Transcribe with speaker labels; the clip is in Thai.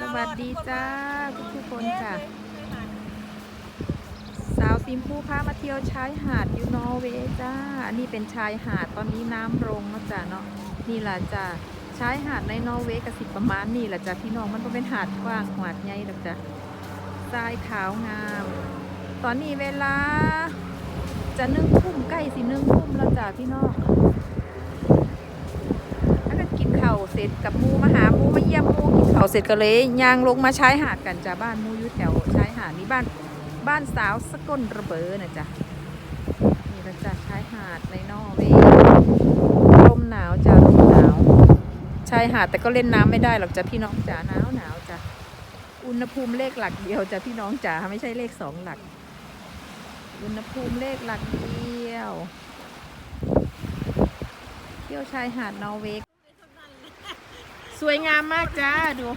Speaker 1: สวัสดีจ้าทุกทุกคนจ้ะสาวซิมพูพามาเที่ยวชายหาดยูนอเวจ้า อันนี้เป็นชายหาดตอนนี้น้ำลงแล้วจ้ะเนาะนี่ล่ะจ้ะชายหาดในนอร์เวย์กสิประมาณนี่แหละจ้ะพี่น้องมันก็เป็นหาดกว้างหาดใหญ่ดอกจ้ะทรายขาวงาม ตอนนี้เวลา จะนึ่งทุ่มใกล้สินึ่งทุ่มแล้วจ้ะพี่น้องถ้าเกิดกินข้าวเสร็จกับมูมาหามูมาเยี่ยมมูกินข้าวเสร็จก็เลยย่างลงมาชายหาดกันจ้ะบ้านมูอยู่แถวชายหาดนี่บ้านบ้านสาวสกลระเบิดนะจ๊ะนี่ละจ้ะชายหาดในนอร์เวย์ลมหนาวจ้ะลมหนาวชายหาดแต่ก็เล่นน้ำไม่ได้หรอกจ้ะพี่น้องจ๋าหนาวหนาวจ้ะอุณหภูมิเลขหลักเดียวจ้ะพี่น้องจ๋าไม่ใช่เลขสองหลัก อุณหภูมิเลขหลักเดียว เที่ยวชายหาดนอร์เวย์ สวยงามมากจ้าดู